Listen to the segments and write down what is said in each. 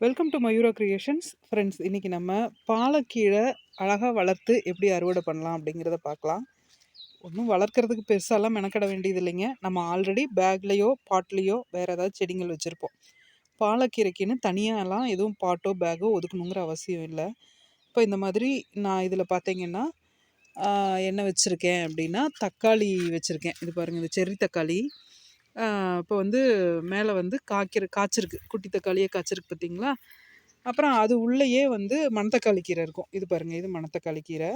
Welcome to Mayura creations friends இன்றைக்கி நம்ம பாலக்கீரை அழகாக வளர்த்து எப்படி அறுவடை பண்ணலாம் அப்படிங்கிறத பார்க்கலாம். ஒன்றும் வளர்க்குறதுக்கு பெருசாலாம் மெனக்கட வேண்டியது இல்லைங்க. நம்ம ஆல்ரெடி பேக்லேயோ பாட்லேயோ வேறு ஏதாவது செடிகள் வச்சுருப்போம். பாலக்கீரைக்குன்னு தனியாகலாம் எதுவும் பாட்டோ பேக்கோ ஒதுக்கணுங்கிற அவசியம் இல்லை. இப்போ இந்த மாதிரி நான் இதில் பார்த்தீங்கன்னா என்ன வச்சுருக்கேன் அப்படின்னா தக்காளி வச்சுருக்கேன். இது பாருங்கள் இந்த செர்ரி தக்காளி. இப்போ வந்து மேலே வந்து காய்க்கிற காய்ச்சிருக்கு. குட்டி தக்காளியே காய்ச்சிருக்கு பார்த்தீங்களா அப்புறம் அது உள்ளேயே வந்து மணத்தக்காளி கீரை இருக்கும். இது பாருங்கள் இது மணத்தக்காளி கீரை.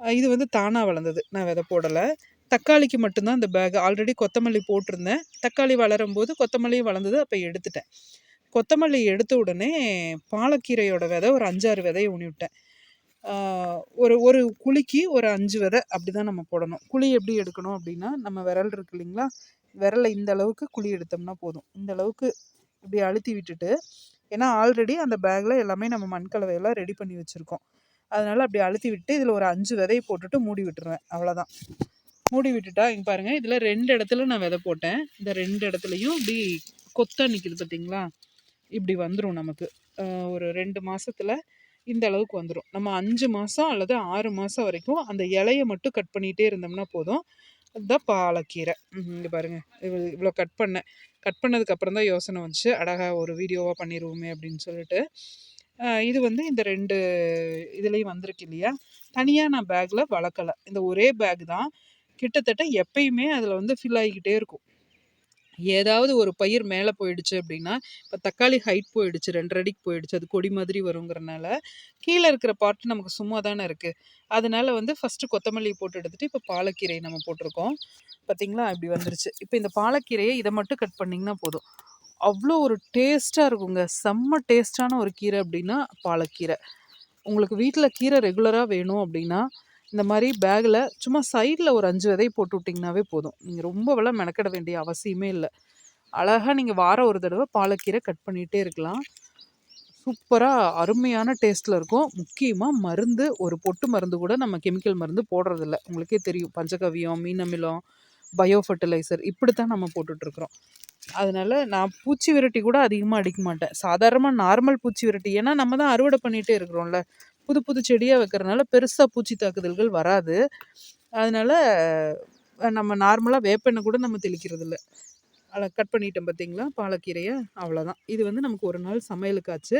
இது வந்து தானாக வளர்ந்தது. நான் விதை போடலை. தக்காளிக்கு மட்டும்தான் இந்த பேக் ஆல்ரெடி கொத்தமல்லி போட்டிருந்தேன். தக்காளி வளரும் போது கொத்தமல்லியும் வளர்ந்தது அப்போ எடுத்துட்டேன். கொத்தமல்லி எடுத்த உடனே பாலக்கீரையோட விதை ஒரு அஞ்சாறு விதையை ஊனி விட்டேன் ஒரு ஒரு குழிக்கு ஒரு அஞ்சு விதை அப்படி தான் நம்ம போடணும். குழி எப்படி எடுக்கணும் அப்படின்னா நம்ம விரல் இருக்கு இல்லைங்களா? விரலை இந்த அளவுக்கு குழி எடுத்தோம்னா போதும். இந்த அளவுக்கு இப்படி அழுத்தி விட்டுட்டு ஏன்னா ஆல்ரெடி அந்த பேக்கில் எல்லாமே நம்ம மண்கலவையெல்லாம் ரெடி பண்ணி வச்சுருக்கோம். அதனால் அப்படி அழுத்தி விட்டு இதில் ஒரு அஞ்சு விதையை போட்டுட்டு மூடி விட்டுருவேன். அவ்வளோதான் மூடி விட்டுட்டா இங்கே பாருங்கள் இதில் ரெண்டு இடத்துல நான் விதை போட்டேன். இந்த ரெண்டு இடத்துலையும் இப்படி கொத்தா நிற்கிது பார்த்தீங்களா இப்படி வந்துடும் நமக்கு. ஒரு ரெண்டு மாதத்தில் இந்த அளவுக்கு வந்துடும் நம்ம அஞ்சு மாதம் அல்லது ஆறு மாதம் வரைக்கும் அந்த இலையை மட்டும் கட் பண்ணிகிட்டே இருந்தோம்னா போதும். அதுதான் பாலக்கீரை. இங்கே பாருங்கள் இவ்வளோ இவ்வளோ கட் பண்ணேன். கட் பண்ணதுக்கப்புறம் தான் யோசனை வந்துச்சு. அழகாக ஒரு வீடியோவாக பண்ணிடுவோமே அப்படின்னு சொல்லிட்டு. இது வந்து இந்த ரெண்டு இதுலேயும் வந்திருக்கு இல்லையா? தனியாக நான் பேக்கில் வளர்க்கலை. இந்த ஒரே பேக் தான். கிட்டத்தட்ட எப்பயுமே அதில் வந்து ஃபில் ஆகிக்கிட்டே இருக்கும். ஏதாவது ஒரு பயிர் மேலே போயிடுச்சு அப்படின்னா இப்போ தக்காளி ஹைட் போயிடுச்சு ரெண்டு அடிக்கு போயிடுச்சு அது கொடி மாதிரி வருங்கிறனால கீழே இருக்கிற பார்ட் நமக்கு சும்மா தானே இருக்குது அதனால் வந்து ஃபஸ்ட்டு கொத்தமல்லி போட்டு எடுத்துகிட்டு இப்போ பாலக்கீரை நம்ம போட்டிருக்கோம். பார்த்திங்களா இப்படி வந்துருச்சு. இப்போ இந்த பாலக்கீரையை இதை மட்டும் கட் பண்ணிங்கன்னா போதும். அவ்வளோ ஒரு டேஸ்ட்டாக இருக்குங்க. செம்ம டேஸ்ட்டான ஒரு கீரை அப்படின்னா பாலக்கீரை. உங்களுக்கு வீட்டில் கீரை ரெகுலராக வேணும் அப்படின்னா இந்த மாதிரி பேக்கில் சும்மா சைடில் ஒரு அஞ்சு விதை போட்டு விட்டிங்கனாவே போதும். நீங்கள் ரொம்ப வெள்ள மெனக்கிட வேண்டிய அவசியமே இல்லை. அழகாக நீங்கள் வாரம் ஒரு தடவை பாலக்கீரை கட் பண்ணிகிட்டே இருக்கலாம். சூப்பராக அருமையான டேஸ்ட்டில் இருக்கும். முக்கியமாக மருந்து ஒரு பொட்டு மருந்து கூட நம்ம கெமிக்கல் மருந்து போடுறதில்ல. உங்களுக்கே தெரியும். பஞ்சகவியம் மீனமிலம் பயோ ஃபர்டிலைசர் இப்படி தான் நம்ம போட்டுட்ருக்குறோம். அதனால் நான் பூச்சி விரட்டி கூட அதிகமாக அடிக்க மாட்டேன். சாதாரணமாக நார்மல் பூச்சி விரட்டி. ஏன்னா நம்ம தான் அறுவடை பண்ணிகிட்டே இருக்கிறோம்ல. புது புது செடியாக வைக்கிறனால பெருசாக பூச்சி தாக்குதல்கள் வராது. அதனால் நம்ம நார்மலாக வேப்பெண்ணெய் கூட நம்ம தெளிக்கிறது இல்லை அதை கட் பண்ணிட்டோம் பார்த்தீங்களா பாலக்கீரையை. அவ்வளோதான் இது வந்து நமக்கு ஒரு நாள் சமையலுக்காச்சு.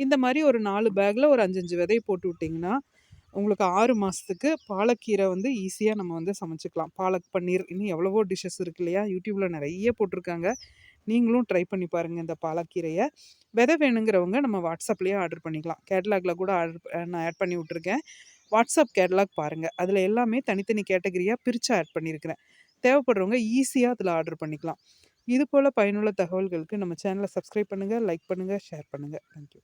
இந்த மாதிரி ஒரு நாலு பேக்கில் ஒரு அஞ்சஞ்சு விதையை போட்டு விட்டிங்கன்னா உங்களுக்கு ஆறு மாதத்துக்கு பாலக்கீரை வந்து ஈஸியாக நம்ம வந்து சமைச்சிக்கலாம். பாலக் பன்னீர் இன்னும் எவ்வளவோ டிஷ்ஷஸ் இருக்கு இல்லையா? யூடியூப்பில் நிறைய போட்டிருக்காங்க. நீங்களும் ட்ரை பண்ணி பாருங்கள் இந்த பாலக்கீரையை. விதை வேணுங்கிறவங்க நம்ம வாட்ஸ்அப்லேயே ஆர்டர் பண்ணிக்கலாம். கேட்லாகில் கூட ஆர்டர் நான் ஆட் பண்ணி விட்ருக்கேன் வாட்ஸ்அப் கேட்லாக் பாருங்கள் அதில் எல்லாமே தனித்தனி கேட்டகரியாக பிரித்து ஆட் பண்ணியிருக்கிறேன் தேவைப்படுறவங்க ஈஸியாக அதில் ஆர்டர் பண்ணிக்கலாம். இது போல் பயனுள்ள தகவல்களுக்கு நம்ம சேனலை சப்ஸ்கிரைப் பண்ணுங்கள் லைக் பண்ணுங்கள் ஷேர் பண்ணுங்கள் தேங்க்யூ